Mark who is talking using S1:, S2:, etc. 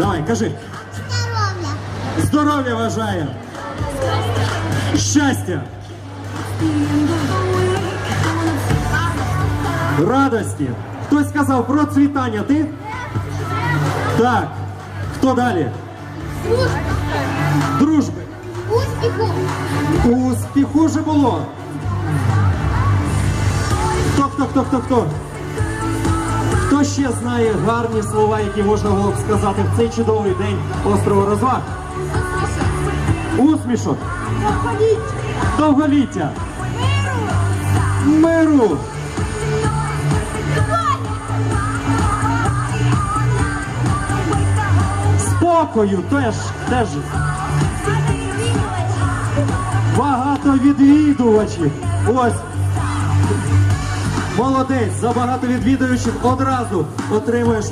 S1: бажає? Кажи.
S2: Здоров'я.
S1: Здоров'я бажає. Щастя. Радості. Хтось сказав процвітання. Ти? Так. Хто далі? Дружби.
S2: Успіху.
S1: Успіху вже було. Хто, хто, хто, хто, хто? Хто ще знає гарні слова, які можна було б сказати в цей чудовий день острову розваг? Усмішок. Довголіття. Миру. Спокою теж, теж. Багато відвідувачів. Ось. Молодець, за багато відвідувачів одразу отримуєш